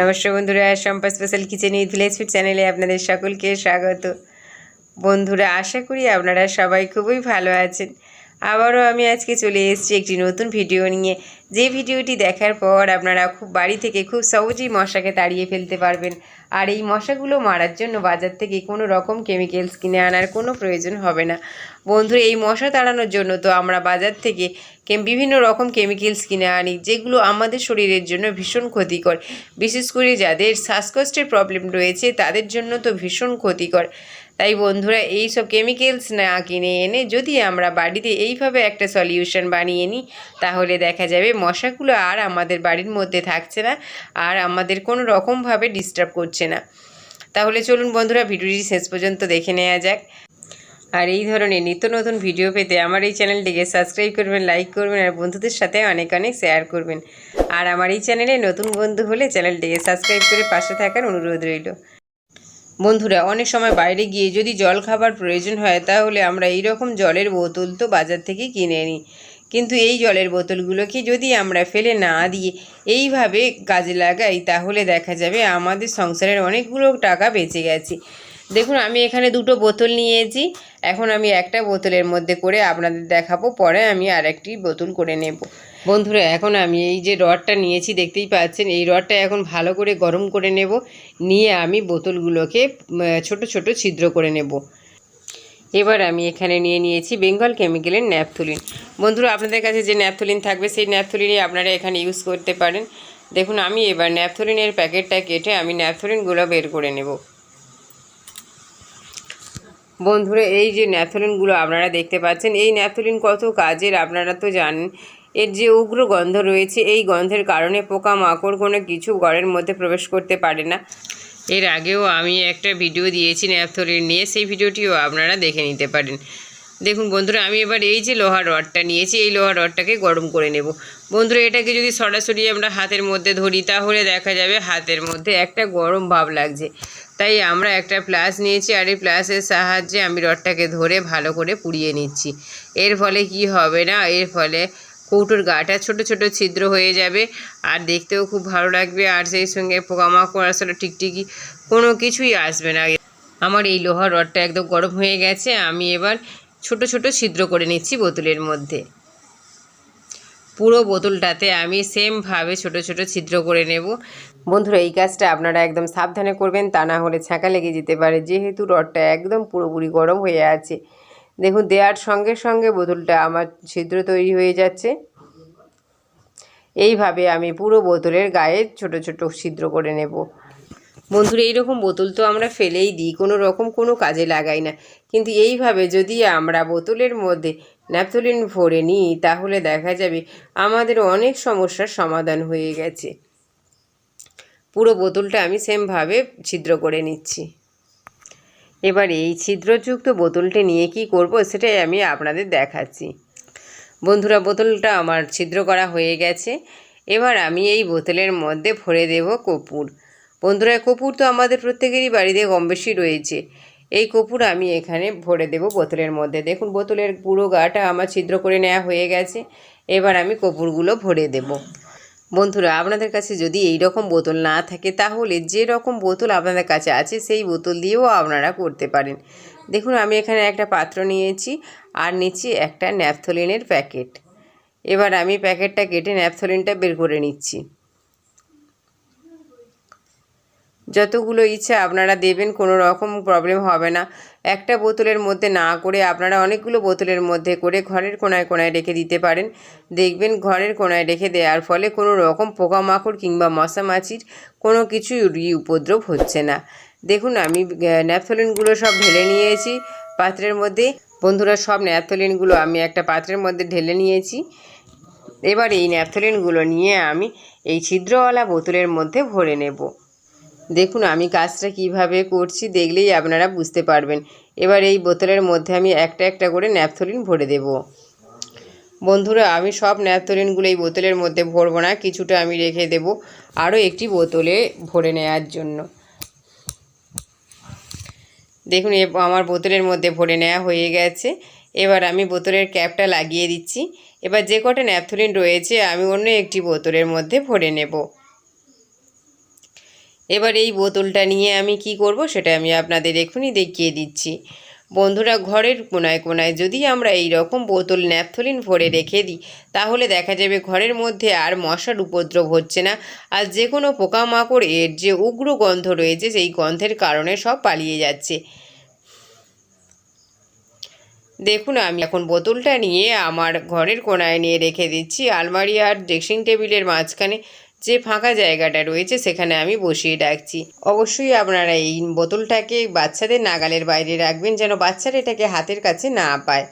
নমস্কার বন্ধুরা, Shampa special kitchen with village food চ্যানেলে আপনাদের সকলকে স্বাগত। বন্ধুরা, আশা করি আপনারা সবাই খুবই ভালো আছেন। আবারও আমি আজকে চলে এসেছি একটি নতুন ভিডিও নিয়ে। যে ভিডিওটি দেখার পর আপনারা খুব বাড়ি থেকে খুব সহজেই মশাকে তাড়িয়ে ফেলতে পারবেন। আর এই মশাগুলো মারার জন্য বাজার থেকে কোনো রকম কেমিক্যালস কিনে আনার কোনো প্রয়োজন হবে না। বন্ধুরা, এই মশা তাড়ানোর জন্য তো আমরা বাজার থেকে বিভিন্ন রকম কেমিক্যালস কিনে আনি, যেগুলো আমাদের শরীরের জন্য ভীষণ ক্ষতিকর। বিশেষ করে যাদের শ্বাসকষ্টের প্রবলেম রয়েছে, তাদের জন্য তো ভীষণ ক্ষতিকর। তাই বন্ধুরা এই সব কেমিক্যালস না কিনে এনে যদি আমরা বাড়িতে এইভাবে একটা সলিউশন বানিয়ে নিই, তাহলে দেখা যাবে মশাগুলো আর আমাদের বাড়ির মধ্যে থাকছে না, আর আমাদের কোনো রকমভাবে ডিস্টার্ব করছে না। তাহলে চলুন বন্ধুরা, ভিডিওটি শেষ পর্যন্ত দেখে নেওয়া যাক। আর এই ধরনের নিত্য নতুন ভিডিও পেতে আমার এই চ্যানেলটিকে সাবস্ক্রাইব করবেন লাইক করবেন, আর বন্ধুদের সাথে অনেক অনেক শেয়ার করবেন। আর আমার এই চ্যানেলে নতুন বন্ধু হলে চ্যানেলটিকে সাবস্ক্রাইব করে পাশে থাকার অনুরোধ রইল। বন্ধুরা, অনেক সময় বাইরে গিয়ে যদি জল খাবার প্রয়োজন হয়, তাহলে আমরা এই রকম জলের বোতল তো বাজার থেকে কিনে নিই কিন্তু এই জলের বোতলগুলোকে যদি আমরা ফেলে না দিয়ে এইভাবে কাজে লাগাই, তাহলে দেখা যাবে আমাদের সংসারের অনেকগুলো টাকা বেঁচে গেছে। দেখুন, আমি এখানে দুটো বোতল নিয়েছি। এখন আমি একটা বোতলের মধ্যে করে আপনাদের দেখাবো, পরে আমি আর একটি বোতল করে নেব। বন্ধুরা, এখন আমি এই যে রডটা নিয়েছি, দেখতেই পাচ্ছেন, এই রডটা এখন ভালো করে গরম করে নেব। নিয়ে আমি বোতলগুলোকে ছোট ছোট ছিদ্র করে নেব। এবার আমি এখানে নিয়ে নিয়েছি বেঙ্গল কেমিক্যালের ন্যাপথলিন। বন্ধুরা, আপনাদের কাছে যে ন্যাপথলিন থাকবে, সেই ন্যাপথলিনই আপনারা এখানে ইউজ করতে পারেন। দেখুন, আমি এবার ন্যাপথলিনের প্যাকেটটা কেটে আমি ন্যাপথলিনগুলো বের করে নেব। বন্ধুরা, এই যে ন্যাপথলিনগুলো আপনারা দেখতে পাচ্ছেন, এই ন্যাপথলিন কত কাজের, আপনারা তো জানেন। এর যে উগ্র গন্ধ রয়েছে, এই গন্ধের কারণে পোকা মাকড় কোনো কিছু ঘরের মধ্যে প্রবেশ করতে পারে না। এর আগেও আমি একটা ভিডিও দিয়েছি ন্যাপথলিন নিয়ে, সেই ভিডিওটিও আপনারা দেখে নিতে পারেন। দেখুন বন্ধুরা, আমি এবার এই যে লোহার রডটা নিয়েছি, এই লোহার রডটাকে গরম করে নেব। বন্ধুরা, এটাকে যদি সরাসরি আমরা হাতের মধ্যে ধরি, তাহলে দেখা যাবে হাতের মধ্যে একটা গরম ভাব লাগছে। তাই আমরা একটা প্লাস নিয়েছি, আর এই প্লাসের সাহায্যে আমি রডটাকে ধরে ভালো করে পুড়িয়ে নিচ্ছি। এর ফলে কি হবে না? এর ফলে কৌটোর গাটা ছোট ছোট ছিদ্র হয়ে যাবে। আর দেখতেও খুব ভালো লাগবে। আর সেই সঙ্গে পোকামাকড় আসলে টিকটিকি কোনো কিছুই আসবে না। আমার এই লোহার রডটা একদম গরম হয়ে গেছে। আমি এবার ছোট ছোট ছিদ্র করে নিচ্ছি বোতলের মধ্যে। পুরো বোতলটাতে আমি সেমভাবে ছোট ছোট ছিদ্র করে নেব। বন্ধুরা, এই কাজটা আপনারা একদম সাবধানে করবেন। তা না হলে ছাঁকা লেগে যেতে পারে। যেহেতু রডটা একদম পুরোপুরি গরম হয়ে আছে। দেখুন, দেওয়ার সঙ্গে সঙ্গে বোতলটা আমার ছিদ্র তৈরি হয়ে যাচ্ছে। এইভাবে আমি পুরো বোতলের গায়ে ছোট ছোট ছিদ্র করে নেব। বন্ধুরা, এইরকম বোতল তো আমরা ফেলেই দিই, কোনো রকম কোনো কাজে লাগাই না। কিন্তু এইভাবে যদি আমরা বোতলের মধ্যে ন্যাপথলিন ভরে নিই, তাহলে দেখা যাবে আমাদের অনেক সমস্যার সমাধান হয়ে গেছে। পুরো বোতলটা আমি সেমভাবে ছিদ্র করে নিচ্ছি। এবার এই ছিদ্রযুক্ত বোতলটি নিয়ে কি করব সেটাই আমি আপনাদের দেখাচ্ছি। বন্ধুরা, বোতলটা আমার ছিদ্র করা হয়ে গেছে। এবার আমি এই বোতলের মধ্যে ভরে দেব কপুর বন্ধুরা কপুর তো আমাদের প্রত্যেকেরই বাড়িতে কম বেশি রয়েছে। এই কপুর আমি এখানে ভরে দেব বোতলের মধ্যে। দেখুন, বোতলের পুরো গাটা আমার ছিদ্র করে নেওয়া হয়ে গেছে। এবার আমি কপুরগুলো ভরে দেব। বন্ধুরা, আপনাদের কাছে যদি এই রকম বোতল না থাকে, তাহলে যে রকম বোতল আপনাদের কাছে আছে, সেই বোতল দিয়েও আপনারা করতে পারেন। দেখুন, আমি এখানে একটা পাত্র নিয়েছি, আর নিচ্ছি একটা ন্যাপথলিনের প্যাকেট। এবার আমি প্যাকেটটা কেটে ন্যাপথলিনটা বের করে নিচ্ছি। যতগুলো ইচ্ছা আপনারা দেবেন কোনো রকম প্রবলেম হবে না। একটা বোতলের মধ্যে না করে আপনারা অনেকগুলো বোতলের মধ্যে করে ঘরের কোনায় কোনায় রেখে দিতে পারেন। দেখবেন ঘরের কোনায় রেখে দেওয়ার ফলে কোনো রকম পোকামাকড় কিংবা মশা মাছির কোনো কিছুই উপদ্রব হচ্ছে না। দেখুন, আমি ন্যাপথলিনগুলো সব ঢেলে নিয়েছি। পাত্রের মধ্যে, বন্ধুরা, সব ন্যাপথলিনগুলো আমি একটা পাত্রের মধ্যে ঢেলে নিয়েছি। এবার এই ন্যাপথলিনগুলো নিয়ে আমি এই ছিদ্রওয়ালা বোতলের মধ্যে ভরে নেব। দেখুন, আমি কাজটা কীভাবে করছি দেখলেই আপনারা বুঝতে পারবেন। এবার এই বোতলের মধ্যে আমি একটা একটা করে ন্যাপথলিন ভরে দেব। বন্ধুরা, আমি সব ন্যাপথলিনগুলো এই বোতলের মধ্যে ভরবো না, কিছুটা আমি রেখে দেব আরও একটি বোতলে ভরে নেওয়ার জন্য। দেখুন আমার বোতলের মধ্যে ভরে নেওয়া হয়ে গেছে। এবার আমি বোতলের ক্যাপটা লাগিয়ে দিচ্ছি। এবার যে কটা ন্যাপথলিন রয়েছে, আমি অন্য একটি বোতলের মধ্যে ভরে নেব। এবার এই বোতলটা নিয়ে আমি কি করব সেটা আমি আপনাদের এক্ষুনি দেখিয়ে দিচ্ছি। বন্ধুরা, ঘরের কোনায় কোনায় যদি আমরা এই রকম বোতল ন্যাপথলিন ভরে রেখে দিই, তাহলে দেখা যাবে ঘরের মধ্যে আর মশার উপদ্রব হচ্ছে না। আর যে কোনো পোকামাকড় এর যে উগ্র গন্ধ রয়েছে, সেই গন্ধের কারণে সব পালিয়ে যাচ্ছে। দেখুন, আমি এখন বোতলটা নিয়ে আমার ঘরের কোনায় নিয়ে রেখে দিচ্ছি। আলমারি আর ড্রেসিং টেবিলের মাঝখানে যে ফাঁকা জায়গাটা রয়েছে সেখানে আমি বসিয়ে রাখছি অবশ্যই আপনারা এই বোতলটাকে বাচ্চাদের নাগালের বাইরে রাখবেন যেন বাচ্চারা এটাকে হাতের কাছে না পায়।